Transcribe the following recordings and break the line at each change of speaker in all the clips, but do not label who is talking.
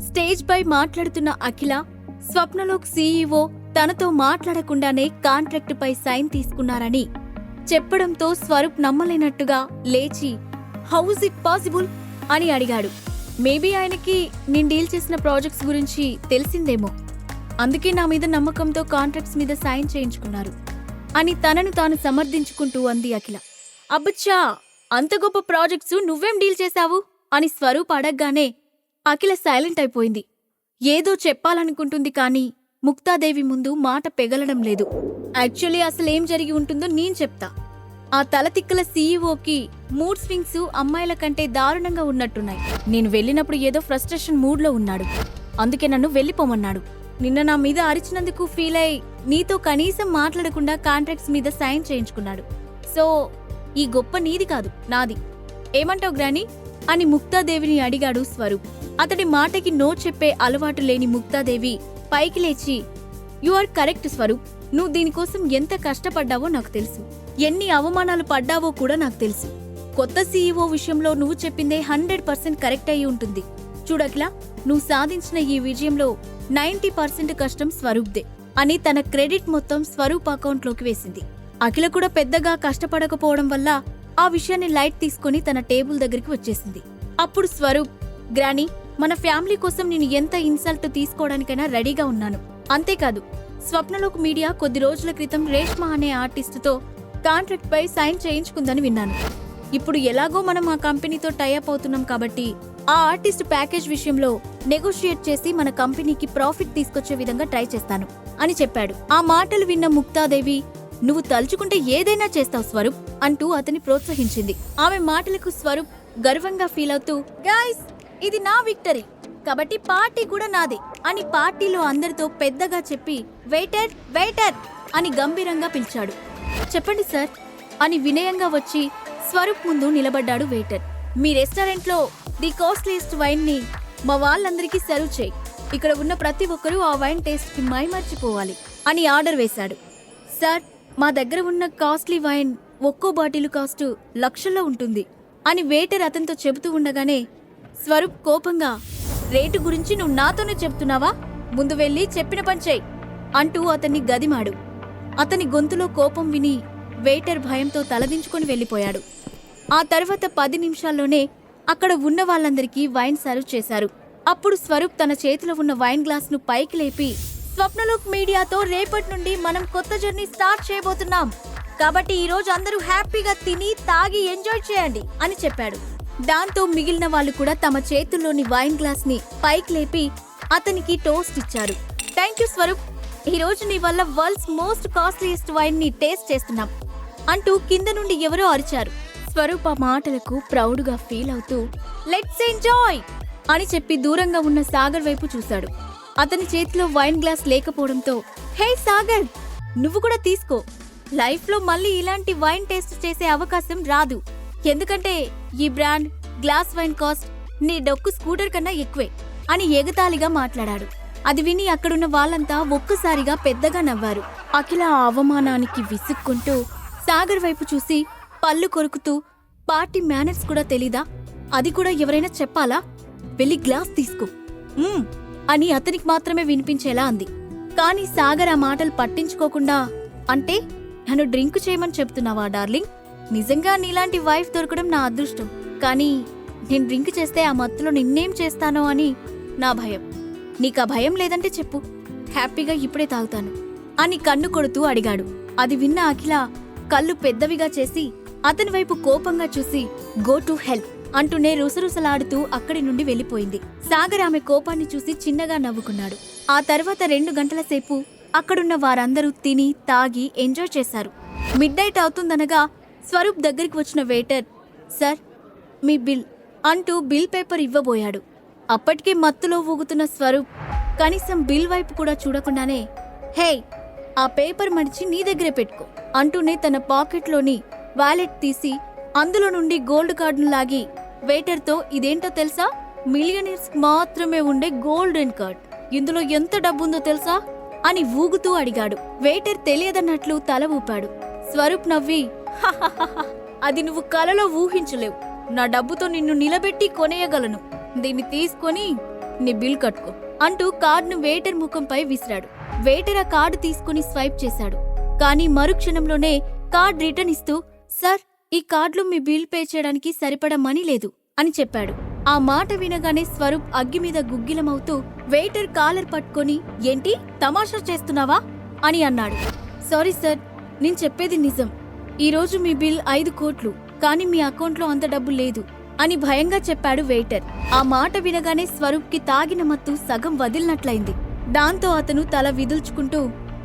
Stage పై మాట్లాడుతున్న అఖిల Swapnalok CEO తనతో మాట్లాడకుండానే కాంట్రాక్టుపై sign తీసుకున్నారని. చెప్పడంతో స్వరూప్ నమ్మలేనట్టుగా లేచి హౌస్ ఇట్ పాసిబుల్ అని అడిగాడు. మేబీ ఆయనకి నేను డీల్ చేసిన ప్రాజెక్ట్స్ గురించి తెలిసిందేమో. అందుకే నా మీద నమ్మకంతో కాంట్రాక్ట్స్ మీద సైన్ చేయించుకున్నారు. అని తనను తాను సమర్థించుకుంటూ అంది అఖిల. అబ్బచ్చా! అంత గొప్ప ప్రాజెక్ట్స్ నువ్వేం డీల్ చేశావు? అని స్వరూప్ అడగ్గానే అఖిల సైలెంట్ అయిపోయింది. ఏదో చెప్పాలనుకుంటుంది కానీ ముక్తాదేవి ముందు మాట పెగలడం లేదు. యాక్చువల్లీ అసలేం జరిగి ఉంటుందో నేను చెప్తా. ఆ తలతిక్కల సీఈఓకి మూడ్ స్వింగ్స్ అమ్మాయిల కంటే దారుణంగా ఉన్నట్టున్నాయి. నేను వెళ్ళినప్పుడు ఏదో ఫ్రస్ట్రేషన్ మూడ్లో ఉన్నాడు. అందుకే నన్ను వెళ్ళిపోమన్నాడు. నిన్న నా మీద అరిచినందుకు ఫీల్ అయి నీతో కనీసం మాట్లాడకుండా కాంట్రాక్ట్స్ మీద సైన్ చేయించుకున్నాడు. సో ఈ గొప్ప నీది కాదు నాది. ఏమంటావు గ్రాని? అని ముక్తాదేవిని అడిగాడు స్వరూప్. అతడి మాటకి నో చెప్పే అలవాటు లేని ముక్తాదేవి పైకి లేచి యు ఆర్ కరెక్ట్ స్వరూప్ నువ్వు దీనికోసం ఎంత కష్టపడ్డావో నాకు తెలుసు. ఎన్ని అవమానాలు పడ్డావో కూడా నాకు తెలుసు. కొత్త సీఈఓ విషయంలో నువ్వు చెప్పిందే హండ్రెడ్ పర్సెంట్ కరెక్ట్ అయి ఉంటుంది. చూడకిలా నువ్వు సాధించిన ఈ విజయంలో నైంటీ పర్సెంట్ కష్టం స్వరూప్దే అని తన క్రెడిట్ మొత్తం స్వరూప్ అకౌంట్లోకి వేసింది. అఖిల కూడా పెద్దగా కష్టపడకపోవడం వల్ల ఆ విషయాన్ని లైట్ తీసుకొని తన టేబుల్ దగ్గరికి వచ్చేసింది. అప్పుడు స్వరూప్ గ్రాని మన ఫ్యామిలీ కోసం నేను ఎంత ఇన్సల్ట్ తీసుకోవడానికైనా రెడీగా ఉన్నాను. అంతేకాదు స్వప్నలోక్ మీడియా కొద్ది రోజుల క్రితం రేష్మా అనే ఆర్టిస్టుతో కాంట్రాక్ట్ పై సైన్ చేయించుకుందని విన్నాను. ఇప్పుడు ఎలాగో మనం ఆ కంపెనీతో టైఅప్ అవుతున్నాం కాబట్టి ఆ ఆర్టిస్ట్ ప్యాకేజ్ విషయంలో నెగోషియేట్ చేసి మన కంపెనీకి ప్రాఫిట్ తీసుకొచ్చే విధంగా ట్రై చేస్తాను అని చెప్పాడు. ఆ మాటలు విన్న ముక్తాదేవి నువ్వు తలుచుకుంటే ఏదైనా చేస్తావు స్వరూప్ అంటూ అతని ప్రోత్సహించింది. ఆమె మాటలకు స్వరూప్ గర్వంగా ఫీల్ అవుతూ గాయస్ ఇది నా విక్టరీ. కాబట్టి పార్టీ కూడా నాదే అని పార్టీలో అందరితో పెద్దగా చెప్పి వెయిటర్ వెయిటర్ అని గంభీరంగా పిలిచాడు. చెప్పండి సార్ అని వినయంగా వచ్చి స్వరూప్ ముందు నిలబడ్డాడు వెయిటర్. మీ రెస్టారెంట్లో ది కాస్ట్లీస్ట్ వైన్ని మా వాళ్ళందరికీ సర్వ్ చేయి. ఇక్కడ ఉన్న ప్రతి ఒక్కరూ ఆ వైన్ టేస్ట్కి మైమర్చిపోవాలి అని ఆర్డర్ వేశాడు. సార్ మా దగ్గర ఉన్న కాస్ట్లీ వైన్ ఒక్కో బాటిల్ కాస్ట్ లక్షల్లో ఉంటుంది అని వెయిటర్ అతనితో చెబుతూ ఉండగానే స్వరూప్ కోపంగా రేటు గురించి నువ్వు నాతోనే చెప్తున్నావా? ముందు వెళ్ళి చెప్పిన పని అంటూ అతన్ని గదిమాడు. అతని గొంతులో కోపం విని వెయిటర్ భయంతో తలదించుకొని వెళ్ళిపోయాడు. ఆ తర్వాత పది నిమిషాల్లోనే అక్కడ ఉన్న వాళ్ళందరికీ వైన్ సర్వ్ చేశారు. అప్పుడు స్వరూప్ తన చేతిలో ఉన్న వైన్ గ్లాస్ను పైకి లేపి స్వప్నలోక్ మీడియాతో రేపటి నుండి మనం కొత్త జర్నీ స్టార్ట్ చేయబోతున్నాం. కాబట్టి ఈరోజు అందరూ హ్యాపీగా తిని తాగి ఎంజాయ్ చేయండి అని చెప్పాడు. దాంతో మిగిలిన వాళ్ళు కూడా తమ చేతుల్లోని వైన్ గ్లాస్ని పైకి లేపి అతనికి టోస్ట్ ఇచ్చారు. Thank you Swaroop. ఈ రోజు నీ వల్ల వరల్డ్స్ మోస్ట్ కాస్ట్లీయెస్ట్ వైన్ని టేస్ట్ చేస్తున్నాం అంటూ కింద నుండి ఎవరో అరిచారు. స్వరూప్ ఆ మాటలకు ప్రౌడ్గా ఫీల్ అవుతూ లెట్స్ ఎంజాయ్ అని చెప్పి దూరంగా ఉన్న సాగర్ వైపు చూశాడు. అతని చేతిలో వైన్ గ్లాస్ లేకపోవడంతో హే సాగర్ నువ్వు కూడా తీసుకో. లైఫ్లో మళ్ళీ ఇలాంటి వైన్ టేస్ట్ చేసే అవకాశం రాదు. ఎందుకంటే ఈ బ్రాండ్ గ్లాస్ వైన్ కాస్ట్ నీ డొక్కు స్కూటర్ కన్నా ఎక్కువే అని ఎగతాళిగా మాట్లాడాడు. అది విని అక్కడున్న వాళ్ళంతా ఒక్కసారిగా పెద్దగా నవ్వారు. అఖిల ఆ అవమానానికి విసుక్కుంటూ సాగర్ వైపు చూసి పళ్ళు కొరుకుతూ పార్టీ మేనర్స్ కూడా తెలీదా? అది కూడా ఎవరైనా చెప్పాలా? వెళ్ళి గ్లాస్ తీసుకో. అని అతనికి మాత్రమే వినిపించేలా అంది. కానీ సాగర్ ఆ మాటలు పట్టించుకోకుండా అంటే నన్ను డ్రింక్ చేయమని చెప్తున్నావా డార్లింగ్? నిజంగా నీలాంటి వైఫ్ దొరకడం నా అదృష్టం. కానీ నేను డ్రింక్ చేస్తే ఆ మత్తులో నిన్నేం చేస్తానో అని నా భయం. నీకు ఆ భయం లేదంటే చెప్పు. హ్యాపీగా ఇప్పుడే తాగుతాను. అని కన్ను కొడుతూ అడిగాడు. అది విన్న అఖిల కళ్ళు పెద్దవిగా చేసి అతని వైపు కోపంగా చూసి గో టు హెల్ప్ అంటూనే రుసరుసలాడుతూ అక్కడి నుండి వెళ్ళిపోయింది. సాగర్ ఆమె కోపాన్ని చూసి చిన్నగా నవ్వుకున్నాడు. ఆ తర్వాత రెండు గంటల సేపు అక్కడున్న వారందరూ తిని తాగి ఎంజాయ్ చేశారు. మిడ్ నైట్ అవుతుందనగా స్వరూప్ దగ్గరికి వచ్చిన వెయిటర్ సార్ మీ బిల్ అంటూ బిల్ పేపర్ ఇవ్వబోయాడు. అప్పటికే మత్తులో ఊగుతున్న స్వరూప్ కనీసం బిల్ వైపు కూడా చూడకుండానే హే ఆ పేపర్ మడిచి నీ దగ్గరే పెట్టుకో అంటూనే తన పాకెట్లోని వాలెట్ తీసి అందులో నుండి గోల్డ్ కార్డును లాగి వెయిటర్తో ఇదేంటో తెలుసా? మిలియనీర్స్ మాత్రమే ఉండే గోల్డెన్ కార్డ్. ఇందులో ఎంత డబ్బుందో తెలుసా? అని ఊగుతూ అడిగాడు. వెయిటర్ తెలియదన్నట్లు తల ఊపాడు. స్వరూప్ నవ్వి అది నువ్వు కలలో ఊహించలేవు. నా డబ్బుతో నిన్ను నిలబెట్టి కొనేయగలను. దీన్ని తీసుకొని నీ బిల్ కట్టుకో అంటూ కార్డును వెయిటర్ ముఖంపై విసిరాడు. వెయిటర్ ఆ కార్డు తీసుకుని స్వైప్ చేశాడు. కానీ మరుక్షణంలోనే కార్డ్ రిటర్న్ ఇస్తూ సార్ ఈ కార్డులో మీ బిల్ పే చేయడానికి సరిపడా మనీ లేదు అని చెప్పాడు. ఆ మాట వినగానే స్వరూప్ అగ్గి మీద గుగ్గిలమవుతూ వెయిటర్ కాలర్ పట్టుకొని ఏంటి? తమాషా చేస్తున్నావా? అని అన్నాడు. సారీ సార్ నేను చెప్పేది నిజం. ఈ రోజు మీ బిల్ ఐదు కోట్లు కానీ మీ అకౌంట్లో అంత డబ్బు లేదు అని భయంగా చెప్పాడు వెయిటర్. ఆ మాట వినగానే స్వరూప్కి తాగిన మత్తు సగం వదిలినట్లయింది. దాంతో అతను తల విదుల్చుకుంటూ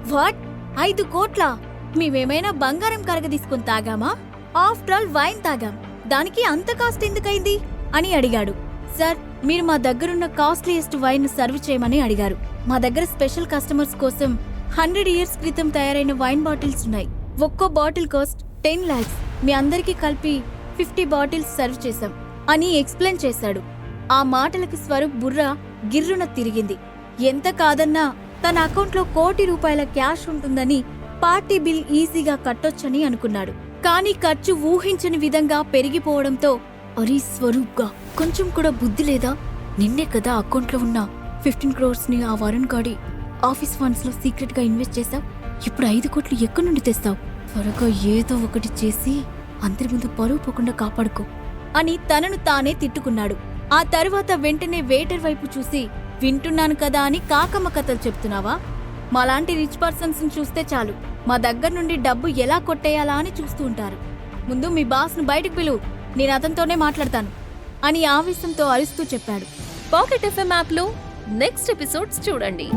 వాట్? ఐదు కోట్లా? మేమేమైనా బంగారం కరగదీసుకుని తాగామా? ఆఫ్టర్ ఆల్ వైన్ తాగాం. దానికి అంత కాస్ట్ ఎందుకైంది అని అడిగాడు. సార్ మీరు మా దగ్గరున్న కాస్ట్లీయెస్ట్ వైన్ సర్వ్ చేయమని అడిగారు. మా దగ్గర స్పెషల్ కస్టమర్స్ కోసం హండ్రెడ్ ఇయర్స్ క్రితం తయారైన వైన్ బాటిల్స్ ఉన్నాయి. ఒక్కో బాటిల్ కాస్ట్ టెన్ లాక్స్. మీ అందరికీ కలిపి ఫిఫ్టీ బాటిల్స్ సర్వ్ చేశాం. అని ఎక్స్ప్లెయిన్ చేశాడు. ఆ మాటలకి స్వరూప్ బుర్ర గిర్రున తిరిగింది. ఎంత కాదన్నా తన అకౌంట్లో కోటి రూపాయల క్యాష్ ఉంటుందని పార్టీ బిల్ ఈజీగా కట్టొచ్చని అనుకున్నాడు. కానీ ఖర్చు ఊహించని విధంగా పెరిగిపోవడంతో అరీ స్వరూప్గా కొంచెం కూడా బుద్ధి లేదా? నిన్నే కదా అకౌంట్లో ఉన్న ఫిఫ్టీన్ క్రోర్స్ని ఆ వరుణ్ గాడి ఆఫీస్ ఫండ్స్లో సీక్రెట్గా ఇన్వెస్ట్ చేశావు? ఇప్పుడు ఐదు కోట్లు ఎక్కడి నుండి తెస్తావు? త్వరగా ఏదో ఒకటి చేసి అందరి ముందు పరువు పోకుండా కాపాడుకో అని తనను తానే తిట్టుకున్నాడు. ఆ తరువాత వెంటనే వేటర్ వైపు చూసి వింటున్నాను కదా అని కాకమ్మ కథలు చెప్తున్నావా? మాలాంటి రిచ్ పర్సన్స్ చూస్తే చాలు. మా దగ్గర నుండి డబ్బు ఎలా కొట్టేయాలా అని చూస్తూ ఉంటారు. ముందు మీ బాస్ను బయటకు పిలువు నేను అతనితోనే మాట్లాడతాను అని ఆవేశంతో అరుస్తూ చెప్పాడు.
పాకెట్ ఎఫ్ఎం యాప్లో నెక్స్ట్ ఎపిసోడ్స్ చూడండి.